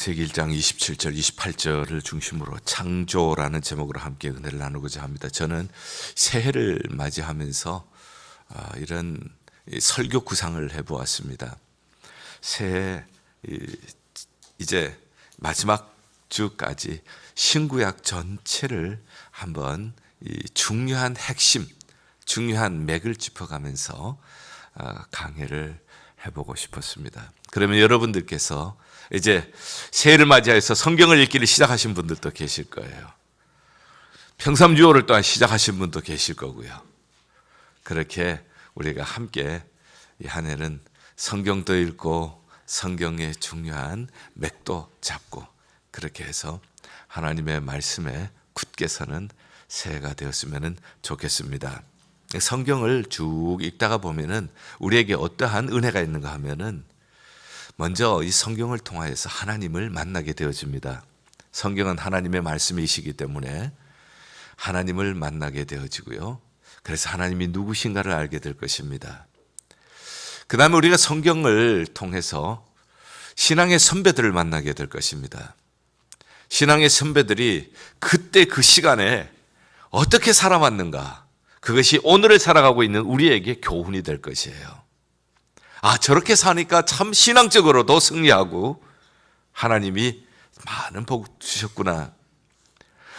창세기 1장 27절, 28절을 중심으로 창조라는 제목으로 함께 은혜를 나누고자 합니다. 저는 새해를 맞이하면서 아, 이런 이 설교 구상을 해보았습니다. 새해 이- 이제 마지막 주까지 신구약 전체를 한번 이 중요한 핵심, 중요한 맥을 짚어가면서 아, 강해를 해보고 싶었습니다. 그러면 여러분들께서 이제 새해를 맞이해서 성경을 읽기를 시작하신 분들도 계실 거예요. 평삼주오를 또한 시작하신 분도 계실 거고요. 그렇게 우리가 함께 이 한 해는 성경도 읽고 성경의 중요한 맥도 잡고 그렇게 해서 하나님의 말씀에 굳게 서는 새해가 되었으면 좋겠습니다. 성경을 쭉 읽다가 보면은 우리에게 어떠한 은혜가 있는가 하면은 먼저 이 성경을 통하여서 하나님을 만나게 되어집니다. 성경은 하나님의 말씀이시기 때문에 하나님을 만나게 되어지고요. 그래서 하나님이 누구신가를 알게 될 것입니다. 그 다음에 우리가 성경을 통해서 신앙의 선배들을 만나게 될 것입니다. 신앙의 선배들이 그때 그 시간에 어떻게 살아왔는가. 그것이 오늘을 살아가고 있는 우리에게 교훈이 될 것이에요. 아, 저렇게 사니까 참 신앙적으로도 승리하고 하나님이 많은 복 주셨구나.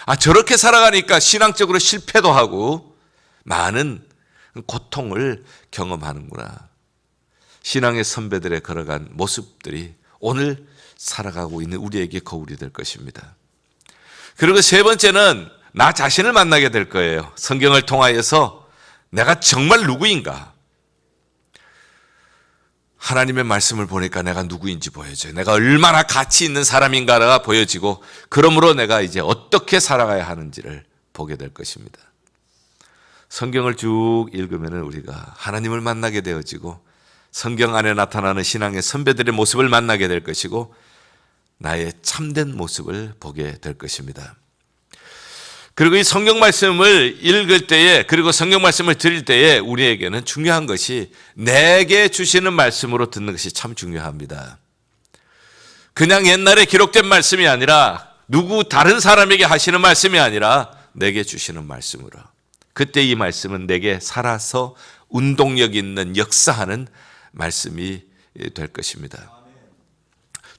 아, 저렇게 살아가니까 신앙적으로 실패도 하고 많은 고통을 경험하는구나. 신앙의 선배들의 걸어간 모습들이 오늘 살아가고 있는 우리에게 거울이 될 것입니다. 그리고 세 번째는 나 자신을 만나게 될 거예요. 성경을 통하여서 내가 정말 누구인가? 하나님의 말씀을 보니까 내가 누구인지 보여져요. 내가 얼마나 가치 있는 사람인가가 보여지고, 그러므로 내가 이제 어떻게 살아가야 하는지를 보게 될 것입니다. 성경을 쭉 읽으면 우리가 하나님을 만나게 되어지고, 성경 안에 나타나는 신앙의 선배들의 모습을 만나게 될 것이고, 나의 참된 모습을 보게 될 것입니다. 그리고 이 성경 말씀을 읽을 때에 그리고 성경 말씀을 드릴 때에 우리에게는 중요한 것이 내게 주시는 말씀으로 듣는 것이 참 중요합니다. 그냥 옛날에 기록된 말씀이 아니라 누구 다른 사람에게 하시는 말씀이 아니라 내게 주시는 말씀으로. 그때 이 말씀은 내게 살아서 운동력 있는 역사하는 말씀이 될 것입니다.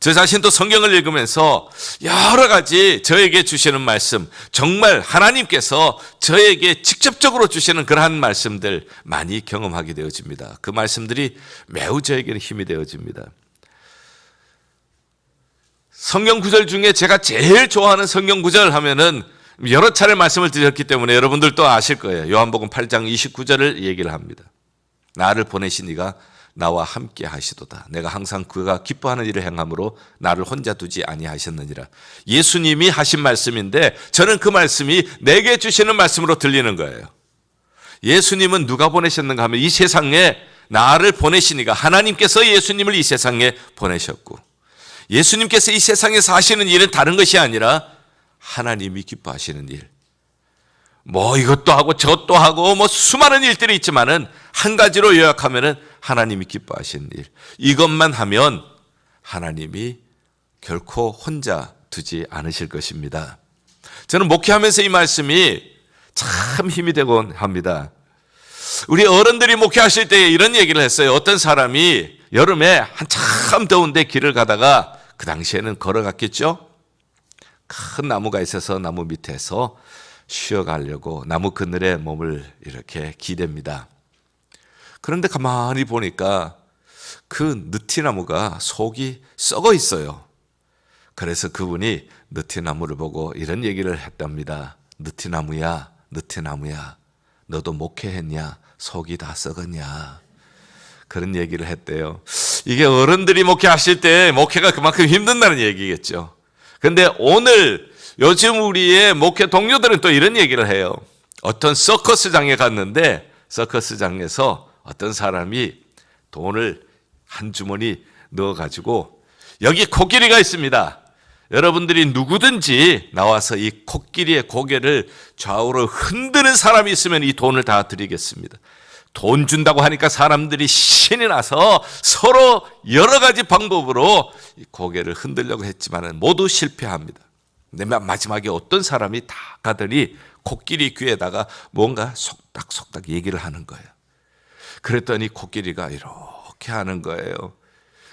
저 자신도 성경을 읽으면서 여러 가지 저에게 주시는 말씀, 정말 하나님께서 저에게 직접적으로 주시는 그러한 말씀들 많이 경험하게 되어집니다. 그 말씀들이 매우 저에게는 힘이 되어집니다. 성경 구절 중에 제가 제일 좋아하는 성경 구절 하면은 여러 차례 말씀을 드렸기 때문에 여러분들도 아실 거예요. 요한복음 8장 29절을 얘기를 합니다. 나를 보내신 이가 나와 함께 하시도다. 내가 항상 그가 기뻐하는 일을 행함으로 나를 혼자 두지 아니하셨느니라. 예수님이 하신 말씀인데 저는 그 말씀이 내게 주시는 말씀으로 들리는 거예요. 예수님은 누가 보내셨는가 하면 이 세상에 나를 보내시니까 하나님께서 예수님을 이 세상에 보내셨고 예수님께서 이 세상에서 하시는 일은 다른 것이 아니라 하나님이 기뻐하시는 일. 뭐 이것도 하고 저것도 하고 뭐 수많은 일들이 있지만은 한 가지로 요약하면은 하나님이 기뻐하시는 일. 이것만 하면 하나님이 결코 혼자 두지 않으실 것입니다. 저는 목회하면서 이 말씀이 참 힘이 되곤 합니다. 우리 어른들이 목회하실 때 이런 얘기를 했어요. 어떤 사람이 여름에 한참 더운데 길을 가다가 그 당시에는 걸어갔겠죠? 큰 나무가 있어서 나무 밑에서 쉬어가려고 나무 그늘에 몸을 이렇게 기댑니다. 그런데 가만히 보니까 그 느티나무가 속이 썩어 있어요. 그래서 그분이 느티나무를 보고 이런 얘기를 했답니다. 느티나무야, 느티나무야, 너도 목회했냐? 속이 다 썩었냐? 그런 얘기를 했대요. 이게 어른들이 목회하실 때 목회가 그만큼 힘든다는 얘기겠죠. 근데 오늘 요즘 우리의 목회 동료들은 또 이런 얘기를 해요. 어떤 서커스장에 갔는데 서커스장에서 어떤 사람이 돈을 한 주머니 넣어가지고 여기 코끼리가 있습니다. 여러분들이 누구든지 나와서 이 코끼리의 고개를 좌우로 흔드는 사람이 있으면 이 돈을 다 드리겠습니다. 돈 준다고 하니까 사람들이 신이 나서 서로 여러 가지 방법으로 이 고개를 흔들려고 했지만 모두 실패합니다. 마지막에 어떤 사람이 다 가더니 코끼리 귀에다가 뭔가 속닥속닥 얘기를 하는 거예요. 그랬더니 코끼리가 이렇게 하는 거예요.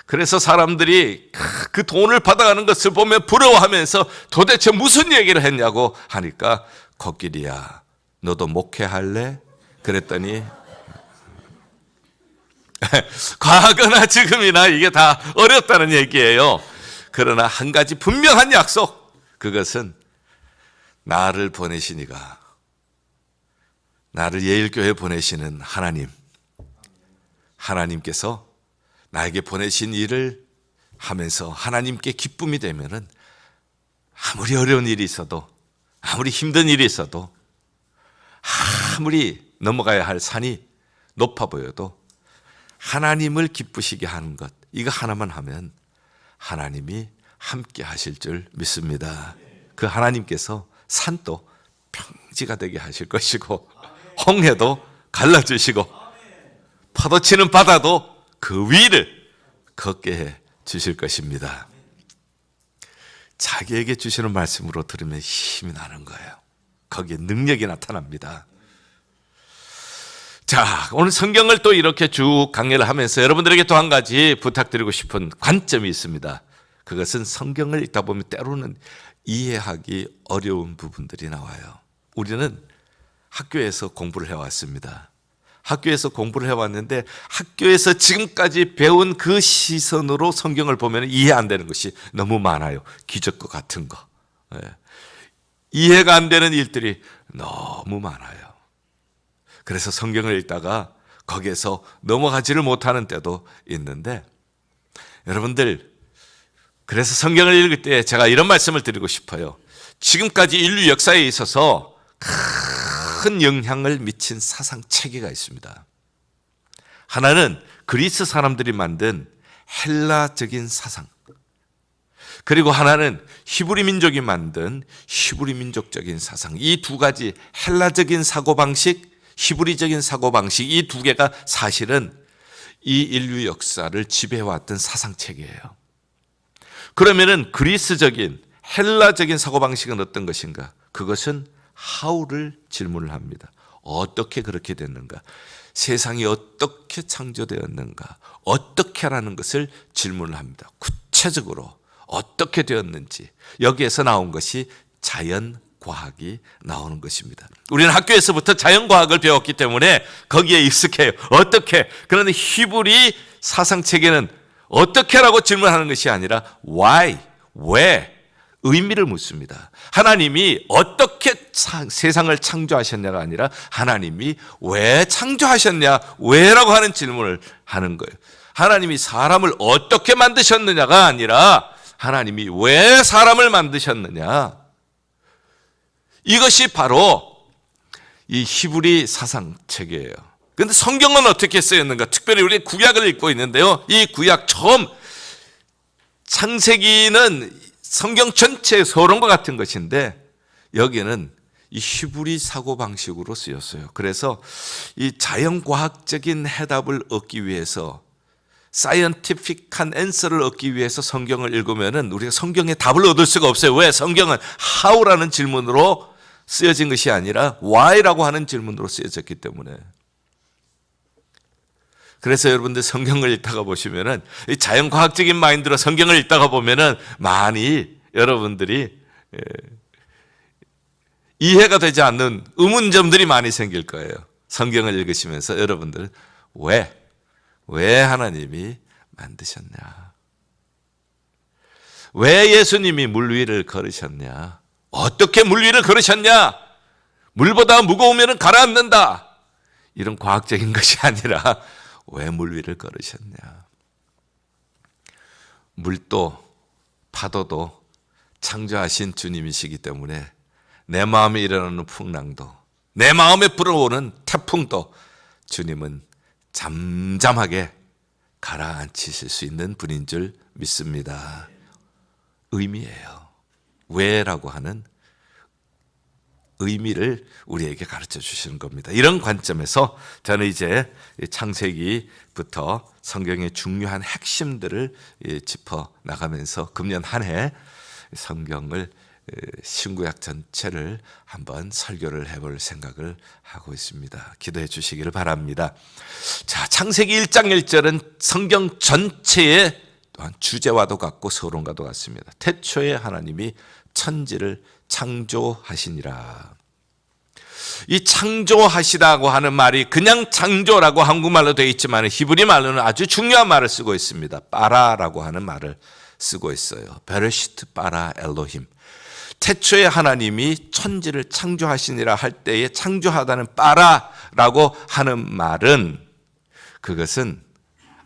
그래서 사람들이 그 돈을 받아가는 것을 보면 부러워하면서 도대체 무슨 얘기를 했냐고 하니까 코끼리야, 너도 목회할래? 그랬더니 과거나 지금이나 이게 다 어렵다는 얘기예요. 그러나 한 가지 분명한 약속, 그것은 나를 보내시니가 나를 예일교회 보내시는 하나님, 하나님께서 나에게 보내신 일을 하면서 하나님께 기쁨이 되면은 아무리 어려운 일이 있어도 아무리 힘든 일이 있어도 아무리 넘어가야 할 산이 높아 보여도 하나님을 기쁘시게 하는 것 이거 하나만 하면 하나님이 함께 하실 줄 믿습니다. 그 하나님께서 산도 평지가 되게 하실 것이고 홍해도 갈라 주시고 파도 치는 바다도 그 위를 걷게 해 주실 것입니다. 자기에게 주시는 말씀으로 들으면 힘이 나는 거예요. 거기에 능력이 나타납니다. 자, 오늘 성경을 또 이렇게 쭉 강의를 하면서 여러분들에게 또 한 가지 부탁드리고 싶은 관점이 있습니다. 그것은 성경을 읽다 보면 때로는 이해하기 어려운 부분들이 나와요. 우리는 학교에서 공부를 해왔습니다. 학교에서 공부를 해왔는데 학교에서 지금까지 배운 그 시선으로 성경을 보면 이해 안 되는 것이 너무 많아요. 기적과 같은 거. 예. 이해가 안 되는 일들이 너무 많아요. 그래서 성경을 읽다가 거기에서 넘어가지를 못하는 때도 있는데 여러분들 그래서 성경을 읽을 때 제가 이런 말씀을 드리고 싶어요. 지금까지 인류 역사에 있어서 큰 영향을 미친 사상 체계가 있습니다. 하나는 그리스 사람들이 만든 헬라적인 사상. 그리고 하나는 히브리 민족이 만든 히브리 민족적인 사상. 이 두 가지 헬라적인 사고방식, 히브리적인 사고방식 이 두 개가 사실은 이 인류 역사를 지배해왔던 사상 체계예요. 그러면은 그리스적인 헬라적인 사고방식은 어떤 것인가? 그것은 how를 질문을 합니다. 어떻게 그렇게 됐는가? 세상이 어떻게 창조되었는가? 어떻게라는 것을 질문을 합니다. 구체적으로 어떻게 되었는지 여기에서 나온 것이 자연 과학이 나오는 것입니다. 우리는 학교에서부터 자연 과학을 배웠기 때문에 거기에 익숙해요. 어떻게? 그런데 히브리 사상 체계는 어떻게라고 질문하는 것이 아니라 why, 왜 의미를 묻습니다. 하나님이 어떻게 사- 세상을 창조하셨냐가 아니라 하나님이 왜 창조하셨냐, 왜라고 하는 질문을 하는 거예요. 하나님이 사람을 어떻게 만드셨느냐가 아니라 하나님이 왜 사람을 만드셨느냐. 이것이 바로 이 히브리 사상 체계예요. 근데 성경은 어떻게 쓰였는가? 특별히 우리 구약을 읽고 있는데요. 이 구약 처음 창세기는 성경 전체의 서론과 같은 것인데 여기는 이 히브리 사고 방식으로 쓰였어요. 그래서 이 자연과학적인 해답을 얻기 위해서 사이언티픽한 앤서를 얻기 위해서 성경을 읽으면은 우리가 성경의 답을 얻을 수가 없어요. 왜? 성경은 how라는 질문으로 쓰여진 것이 아니라 why라고 하는 질문으로 쓰여졌기 때문에. 그래서 여러분들 성경을 읽다가 보시면은 이 자연과학적인 마인드로 성경을 읽다가 보면은 많이 여러분들이 예, 이해가 되지 않는 의문점들이 많이 생길 거예요. 성경을 읽으시면서 여러분들 왜, 왜 하나님이 만드셨냐? 왜 예수님이 물 위를 걸으셨냐? 어떻게 물 위를 걸으셨냐? 물보다 무거우면 가라앉는다. 이런 과학적인 것이 아니라 왜 물 위를 걸으셨냐? 물도 파도도 창조하신 주님이시기 때문에 내 마음에 일어나는 풍랑도 내 마음에 불어오는 태풍도 주님은 잠잠하게 가라앉히실 수 있는 분인 줄 믿습니다. 의미예요. 왜라고 하는 의미를 우리에게 가르쳐 주시는 겁니다. 이런 관점에서 저는 이제 창세기부터 성경의 중요한 핵심들을 예, 짚어 나가면서 금년 한 해 성경을 신구약 전체를 한번 설교를 해볼 생각을 하고 있습니다. 기도해 주시기를 바랍니다. 자, 창세기 1장 1절은 성경 전체의 또한 주제와도 같고 서론과도 같습니다. 태초에 하나님이 천지를 창조하시니라. 이 창조하시라고 하는 말이 그냥 창조라고 한국말로 되어 있지만 히브리 말로는 아주 중요한 말을 쓰고 있습니다. 빠라라고 하는 말을 쓰고 있어요. 베르시트 빠라 엘로힘. 태초에 하나님이 천지를 창조하시니라 할 때에 창조하다는 빠라라고 하는 말은 그것은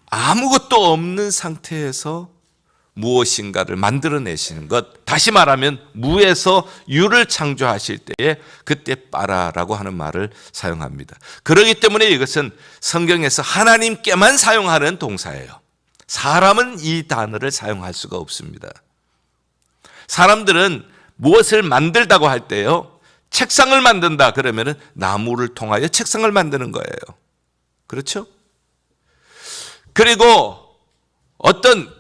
아무것도 없는 상태에서 무엇인가를 만들어내시는 것. 다시 말하면 무에서 유를 창조하실 때에 그때 빠라라고 하는 말을 사용합니다. 그렇기 때문에 이것은 성경에서 하나님께만 사용하는 동사예요. 사람은 이 단어를 사용할 수가 없습니다. 사람들은 무엇을 만들다고 할 때요. 책상을 만든다 그러면은 나무를 통하여 책상을 만드는 거예요. 그렇죠? 그리고 어떤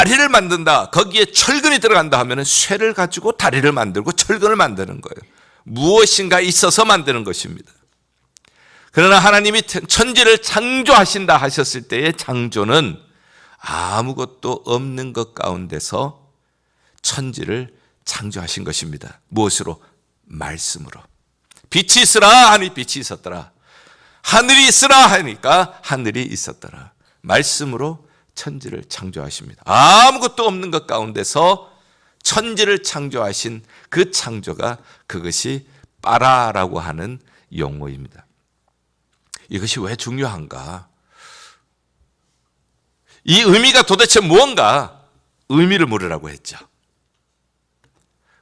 다리를 만든다. 거기에 철근이 들어간다 하면은 쇠를 가지고 다리를 만들고 철근을 만드는 거예요. 무엇인가 있어서 만드는 것입니다. 그러나 하나님이 천지를 창조하신다 하셨을 때의 창조는 아무것도 없는 것 가운데서 천지를 창조하신 것입니다. 무엇으로? 말씀으로. 빛이 있으라 하니 빛이 있었더라. 하늘이 있으라 하니까 하늘이 있었더라. 말씀으로 천지를 창조하십니다. 아무것도 없는 것 가운데서 천지를 창조하신 그 창조가 그것이 빠라라고 하는 용어입니다. 이것이 왜 중요한가? 이 의미가 도대체 무언가? 의미를 물으라고 했죠.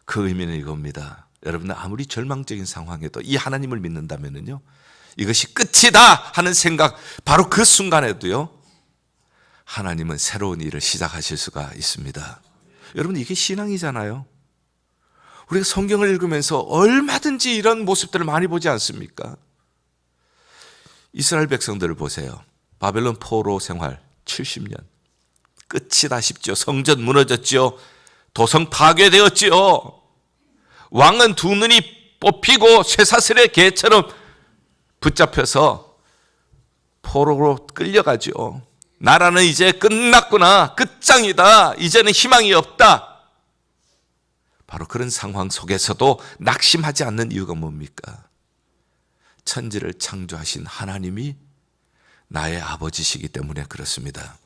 그 의미는 이겁니다. 여러분 아무리 절망적인 상황에도 이 하나님을 믿는다면요. 이것이 끝이다 하는 생각 바로 그 순간에도요. 하나님은 새로운 일을 시작하실 수가 있습니다. 여러분 이게 신앙이잖아요. 우리가 성경을 읽으면서 얼마든지 이런 모습들을 많이 보지 않습니까? 이스라엘 백성들을 보세요. 바벨론 포로 생활 70년. 끝이다 싶죠. 성전 무너졌죠. 도성 파괴되었지요. 왕은 두 눈이 뽑히고 쇠사슬의 개처럼 붙잡혀서 포로로 끌려가죠. 나라는 이제 끝났구나. 끝장이다. 이제는 희망이 없다. 바로 그런 상황 속에서도 낙심하지 않는 이유가 뭡니까? 천지를 창조하신 하나님이 나의 아버지시기 때문에 그렇습니다.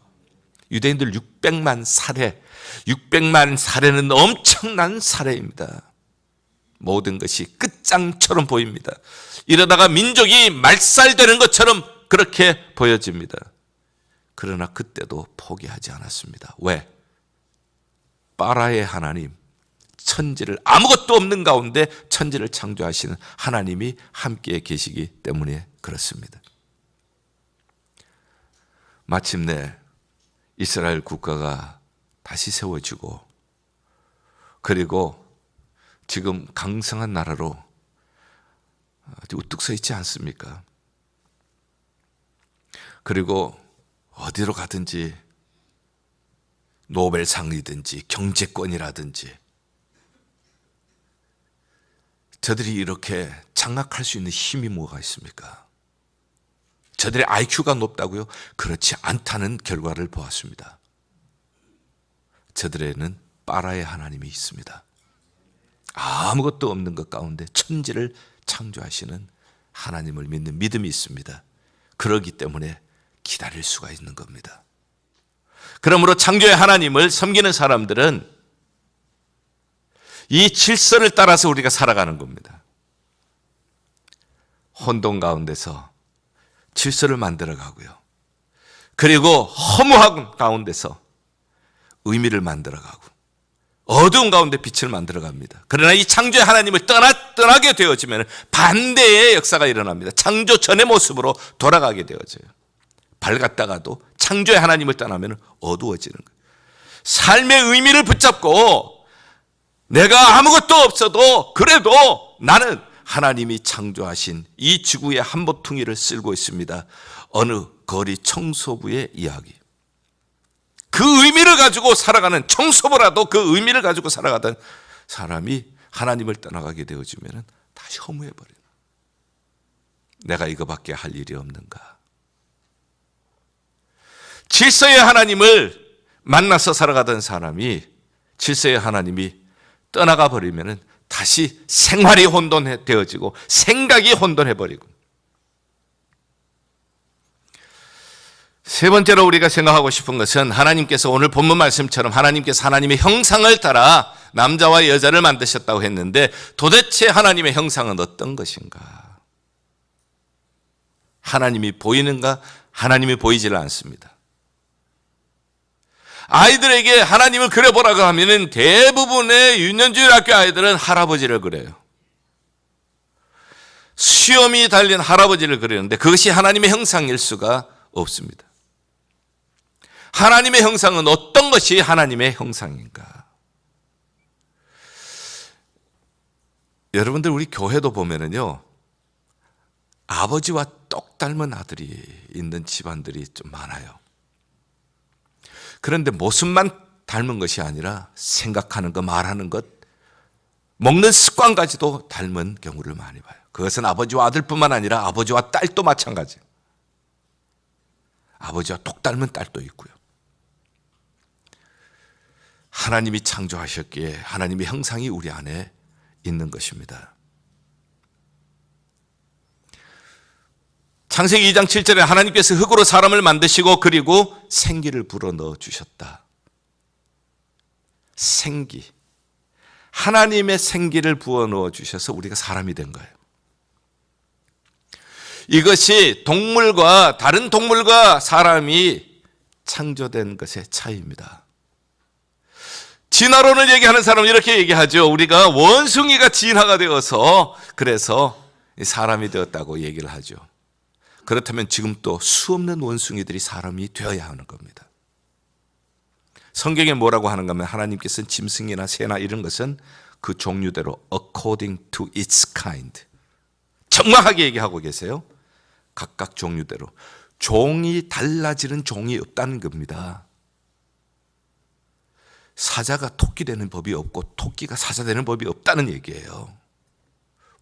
유대인들 600만 살해, 600만 살해는 엄청난 살해입니다. 모든 것이 끝장처럼 보입니다. 이러다가 민족이 말살되는 것처럼 그렇게 보여집니다. 그러나 그때도 포기하지 않았습니다. 왜? 빠라의 하나님, 천지를 아무것도 없는 가운데 천지를 창조하시는 하나님이 함께 계시기 때문에 그렇습니다. 마침내 이스라엘 국가가 다시 세워지고 그리고 지금 강성한 나라로 우뚝 서 있지 않습니까? 그리고 어디로 가든지 노벨상이든지 경제권이라든지 저들이 이렇게 장악할 수 있는 힘이 뭐가 있습니까? 저들의 IQ가 높다고요? 그렇지 않다는 결과를 보았습니다. 저들에는 빠라의 하나님이 있습니다. 아무것도 없는 것 가운데 천지를 창조하시는 하나님을 믿는 믿음이 있습니다. 그러기 때문에 기다릴 수가 있는 겁니다. 그러므로 창조의 하나님을 섬기는 사람들은 이 질서를 따라서 우리가 살아가는 겁니다. 혼돈 가운데서 질서를 만들어 가고요. 그리고 허무한 가운데서 의미를 만들어 가고 어두운 가운데 빛을 만들어 갑니다. 그러나 이 창조의 하나님을 떠나, 떠나게 되어지면 반대의 역사가 일어납니다. 창조 전의 모습으로 돌아가게 되어져요. 밝았다가도 창조의 하나님을 떠나면 어두워지는 거예요. 삶의 의미를 붙잡고 내가 아무것도 없어도 그래도 나는 하나님이 창조하신 이 지구의 한 모퉁이를 쓸고 있습니다. 어느 거리 청소부의 이야기. 그 의미를 가지고 살아가는 청소부라도 그 의미를 가지고 살아가던 사람이 하나님을 떠나가게 되어지면 다시 허무해버려요. 내가 이거밖에 할 일이 없는가. 질서의 하나님을 만나서 살아가던 사람이 질서의 하나님이 떠나가 버리면 다시 생활이 혼돈되어지고 생각이 혼돈해 버리고 세 번째로 우리가 생각하고 싶은 것은 하나님께서 오늘 본문 말씀처럼 하나님께서 하나님의 형상을 따라 남자와 여자를 만드셨다고 했는데 도대체 하나님의 형상은 어떤 것인가? 하나님이 보이는가? 하나님이 보이지를 않습니다. 아이들에게 하나님을 그려보라고 하면은 대부분의 유년주일 학교 아이들은 할아버지를 그려요. 수염이 달린 할아버지를 그리는데 그것이 하나님의 형상일 수가 없습니다. 하나님의 형상은 어떤 것이 하나님의 형상인가? 여러분들 우리 교회도 보면은요. 아버지와 똑 닮은 아들이 있는 집안들이 좀 많아요. 그런데 모습만 닮은 것이 아니라 생각하는 것, 말하는 것, 먹는 습관까지도 닮은 경우를 많이 봐요. 그것은 아버지와 아들뿐만 아니라 아버지와 딸도 마찬가지예요. 아버지와 똑 닮은 딸도 있고요. 하나님이 창조하셨기에 하나님의 형상이 우리 안에 있는 것입니다. 창세기 2장 7절에 하나님께서 흙으로 사람을 만드시고 그리고 생기를 불어넣어 주셨다. 생기. 하나님의 생기를 부어 넣어 주셔서 우리가 사람이 된 거예요. 이것이 동물과 다른 동물과 사람이 창조된 것의 차이입니다. 진화론을 얘기하는 사람은 이렇게 얘기하죠. 우리가 원숭이가 진화가 되어서 그래서 사람이 되었다고 얘기를 하죠. 그렇다면 지금 또 수없는 원숭이들이 사람이 되어야 하는 겁니다. 성경에 뭐라고 하는가 하면 하나님께서는 짐승이나 새나 이런 것은 그 종류대로 according to its kind 정확하게 얘기하고 계세요. 각각 종류대로 종이 달라지는 종이 없다는 겁니다. 사자가 토끼 되는 법이 없고 토끼가 사자 되는 법이 없다는 얘기예요.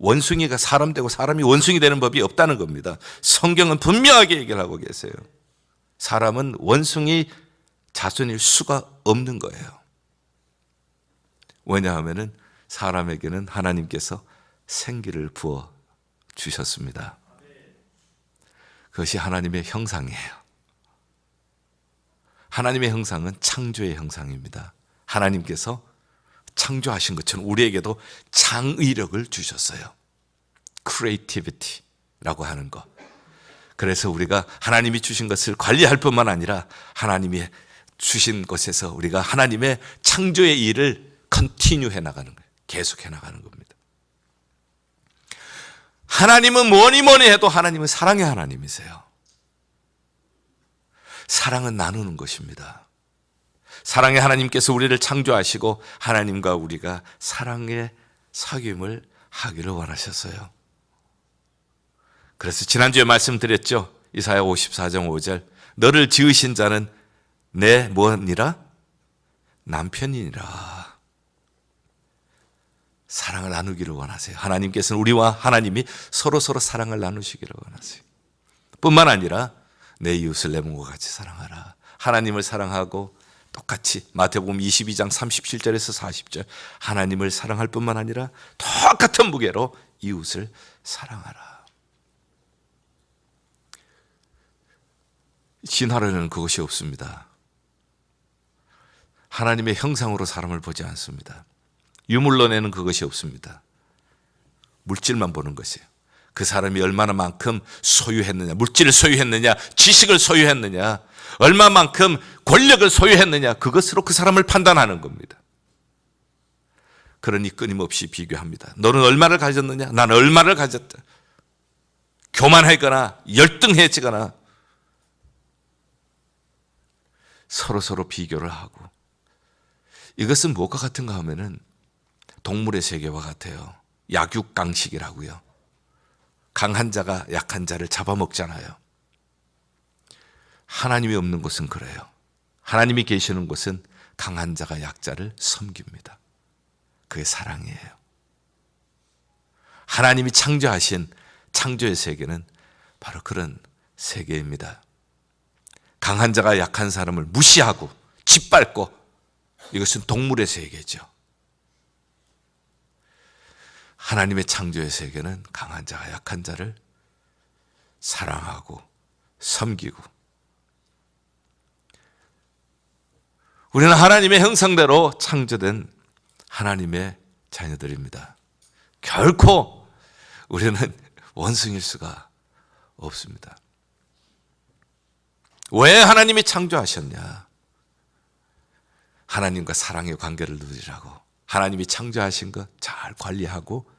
원숭이가 사람 되고 사람이 원숭이 되는 법이 없다는 겁니다. 성경은 분명하게 얘기를 하고 계세요. 사람은 원숭이 자손일 수가 없는 거예요. 왜냐하면 사람에게는 하나님께서 생기를 부어 주셨습니다. 그것이 하나님의 형상이에요. 하나님의 형상은 창조의 형상입니다. 하나님께서 창조하신 것처럼 우리에게도 창의력을 주셨어요. creativity라고 하는 것. 그래서 우리가 하나님이 주신 것을 관리할 뿐만 아니라 하나님이 주신 것에서 우리가 하나님의 창조의 일을 컨티뉴 해 나가는 거예요. 계속 해 나가는 겁니다. 하나님은 뭐니 뭐니 해도 하나님은 사랑의 하나님이세요. 사랑은 나누는 것입니다. 사랑의 하나님께서 우리를 창조하시고 하나님과 우리가 사랑의 사귐을 하기를 원하셨어요. 그래서 지난주에 말씀드렸죠. 이사야 54장 5절. 너를 지으신 자는 내 뭐니라? 남편이니라. 사랑을 나누기를 원하세요. 하나님께서는 우리와 하나님이 서로 서로 사랑을 나누시기를 원하세요. 뿐만 아니라 내 이웃을 내 몸과 같이 사랑하라. 하나님을 사랑하고 똑같이 마태복음 22장 37절에서 40절 하나님을 사랑할 뿐만 아니라 똑같은 무게로 이웃을 사랑하라. 진화론은 그것이 없습니다. 하나님의 형상으로 사람을 보지 않습니다. 유물론에는 그것이 없습니다. 물질만 보는 것이에요. 그 사람이 얼마나 만큼 소유했느냐, 물질을 소유했느냐, 지식을 소유했느냐, 얼마만큼 권력을 소유했느냐, 그것으로 그 사람을 판단하는 겁니다. 그러니 끊임없이 비교합니다. 너는 얼마를 가졌느냐? 나는 얼마를 가졌다. 교만하거나 열등해지거나 서로 서로 비교를 하고 이것은 무엇과 같은가 하면은 동물의 세계와 같아요. 약육강식이라고요. 강한 자가 약한 자를 잡아먹잖아요. 하나님이 없는 곳은 그래요. 하나님이 계시는 곳은 강한 자가 약자를 섬깁니다. 그게 사랑이에요. 하나님이 창조하신 창조의 세계는 바로 그런 세계입니다. 강한 자가 약한 사람을 무시하고 짓밟고 이것은 동물의 세계죠. 하나님의 창조의 세계는 강한 자가 약한 자를 사랑하고 섬기고 우리는 하나님의 형상대로 창조된 하나님의 자녀들입니다. 결코 우리는 원숭일 수가 없습니다. 왜 하나님이 창조하셨냐? 하나님과 사랑의 관계를 누리라고 하나님이 창조하신 것 잘 관리하고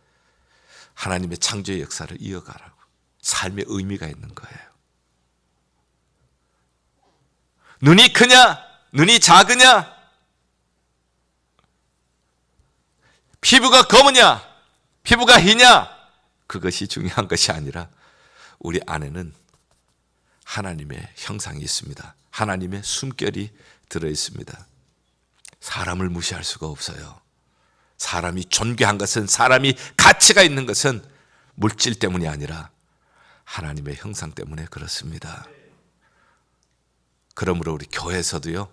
하나님의 창조의 역사를 이어가라고 삶의 의미가 있는 거예요. 눈이 크냐? 눈이 작으냐? 피부가 검으냐? 피부가 희냐? 그것이 중요한 것이 아니라 우리 안에는 하나님의 형상이 있습니다. 하나님의 숨결이 들어 있습니다. 사람을 무시할 수가 없어요. 사람이 존귀한 것은 사람이 가치가 있는 것은 물질 때문이 아니라 하나님의 형상 때문에 그렇습니다. 그러므로 우리 교회에서도요,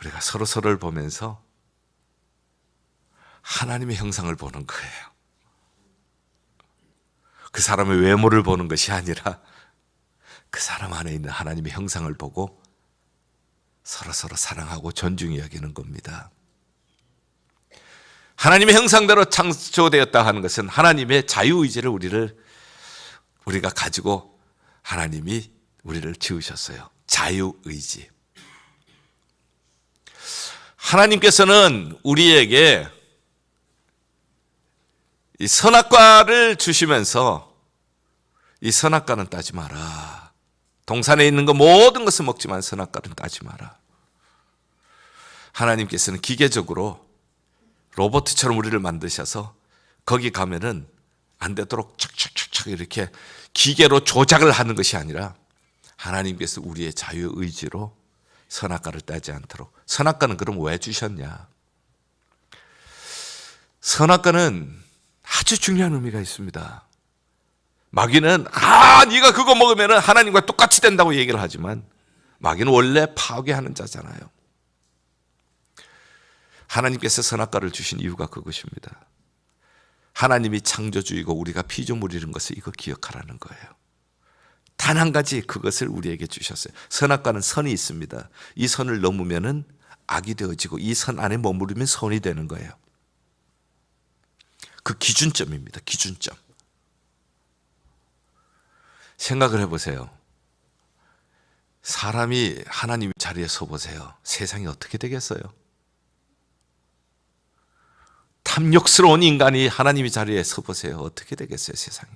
우리가 서로 서로를 보면서 하나님의 형상을 보는 거예요. 그 사람의 외모를 보는 것이 아니라 그 사람 안에 있는 하나님의 형상을 보고 서로 서로 사랑하고 존중히 여기는 겁니다. 하나님의 형상대로 창조되었다 하는 것은 하나님의 자유의지를 우리를 우리가 가지고 하나님이 우리를 지으셨어요. 자유의지. 하나님께서는 우리에게 이 선악과를 주시면서 이 선악과는 따지 마라. 동산에 있는 거 모든 것을 먹지만 선악과는 따지 마라. 하나님께서는 기계적으로 로봇처럼 우리를 만드셔서 거기 가면은 안 되도록 착착착착 이렇게 기계로 조작을 하는 것이 아니라 하나님께서 우리의 자유 의지로 선악과를 따지 않도록 선악과는 그럼 왜 주셨냐? 선악과는 아주 중요한 의미가 있습니다. 마귀는 아 네가 그거 먹으면 하나님과 똑같이 된다고 얘기를 하지만 마귀는 원래 파괴하는 자잖아요. 하나님께서 선악과를 주신 이유가 그것입니다. 하나님이 창조주이고 우리가 피조물이라는 것을 이거 기억하라는 거예요. 단 한 가지 그것을 우리에게 주셨어요. 선악과는 선이 있습니다. 이 선을 넘으면은 악이 되어지고 이 선 안에 머무르면 선이 되는 거예요. 그 기준점입니다. 기준점. 생각을 해보세요. 사람이 하나님 자리에 서 보세요. 세상이 어떻게 되겠어요? 탐욕스러운 인간이 하나님의 자리에 서 보세요. 어떻게 되겠어요, 세상이?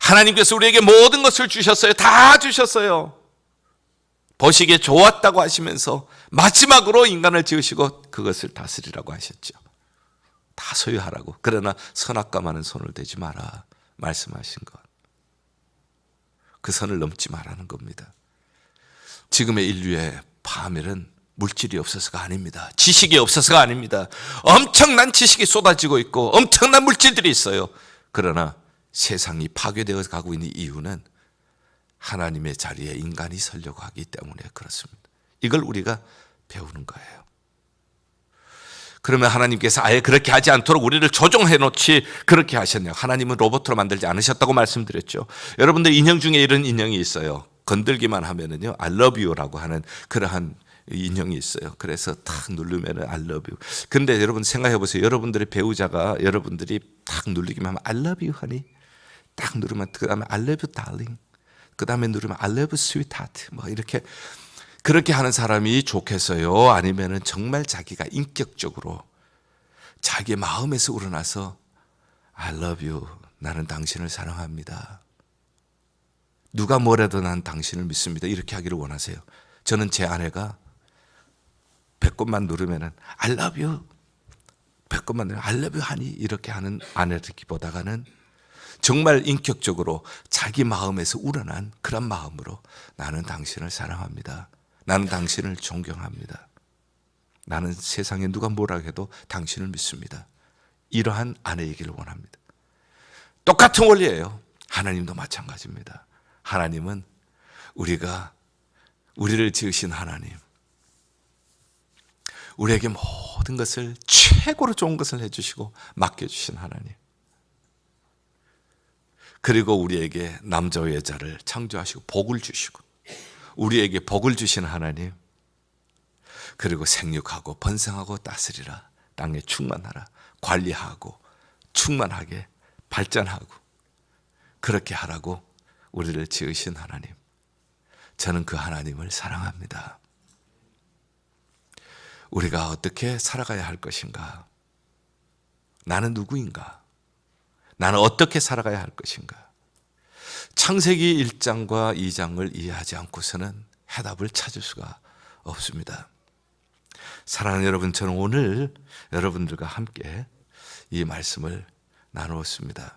하나님께서 우리에게 모든 것을 주셨어요. 다 주셨어요. 보시기에 좋았다고 하시면서 마지막으로 인간을 지으시고 그것을 다스리라고 하셨죠. 다 소유하라고. 그러나 선악과만은 손을 대지 마라. 말씀하신 것. 그 선을 넘지 말라는 겁니다. 지금의 인류의 파멸은 물질이 없어서가 아닙니다. 지식이 없어서가 아닙니다. 엄청난 지식이 쏟아지고 있고 엄청난 물질들이 있어요. 그러나 세상이 파괴되어 가고 있는 이유는 하나님의 자리에 인간이 서려고 하기 때문에 그렇습니다. 이걸 우리가 배우는 거예요. 그러면 하나님께서 아예 그렇게 하지 않도록 우리를 조종해 놓지 그렇게 하셨냐. 하나님은 로봇으로 만들지 않으셨다고 말씀드렸죠. 여러분들 인형 중에 이런 인형이 있어요. 건들기만 하면은요, I love you라고 하는 그러한 인형이 있어요. 그래서 탁 누르면은 I love you. 근데 여러분 생각해 보세요. 여러분들의 배우자가 여러분들이 탁 누르기만 하면 I love you, honey. 딱 누르면 그 다음에 I love you, darling. 그 다음에 누르면 I love you, sweetheart. 뭐 이렇게 그렇게 하는 사람이 좋겠어요? 아니면은 정말 자기가 인격적으로 자기의 마음에서 우러나서 I love you. 나는 당신을 사랑합니다. 누가 뭐래도 난 당신을 믿습니다. 이렇게 하기를 원하세요. 저는 제 아내가 배꼽만 누르면은 I love you. 배, 가끔만 알레브 하니 이렇게 하는 아내들기보다가는 정말 인격적으로 자기 마음에서 우러난 그런 마음으로 나는 당신을 사랑합니다. 나는 당신을 존경합니다. 나는 세상에 누가 뭐라 해도 당신을 믿습니다. 이러한 아내이기를 원합니다. 똑같은 원리예요. 하나님도 마찬가지입니다. 하나님은 우리가 우리를 지으신 하나님, 우리에게 모든 것을 최고로 좋은 것을 해주시고 맡겨주신 하나님. 그리고 우리에게 남자와 여자를 창조하시고 복을 주시고 우리에게 복을 주신 하나님. 그리고 생육하고 번성하고 따스리라 땅에 충만하라 관리하고 충만하게 발전하고 그렇게 하라고 우리를 지으신 하나님. 저는 그 하나님을 사랑합니다. 우리가 어떻게 살아가야 할 것인가? 나는 누구인가? 나는 어떻게 살아가야 할 것인가? 창세기 1장과 2장을 이해하지 않고서는 해답을 찾을 수가 없습니다. 사랑하는 여러분, 저는 오늘 여러분들과 함께 이 말씀을 나누었습니다.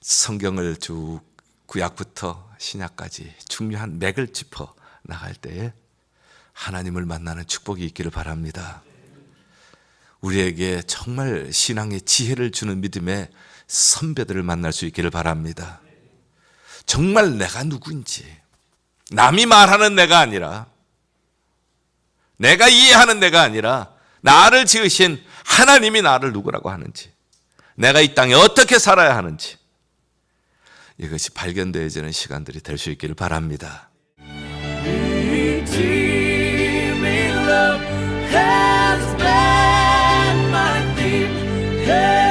성경을 쭉 구약부터 신약까지 중요한 맥을 짚어 나갈 때에 하나님을 만나는 축복이 있기를 바랍니다. 우리에게 정말 신앙의 지혜를 주는 믿음의 선배들을 만날 수 있기를 바랍니다. 정말 내가 누구인지, 남이 말하는 내가 아니라, 내가 이해하는 내가 아니라, 나를 지으신 하나님이 나를 누구라고 하는지, 내가 이 땅에 어떻게 살아야 하는지, 이것이 발견되어지는 시간들이 될 수 있기를 바랍니다. love has been my theme.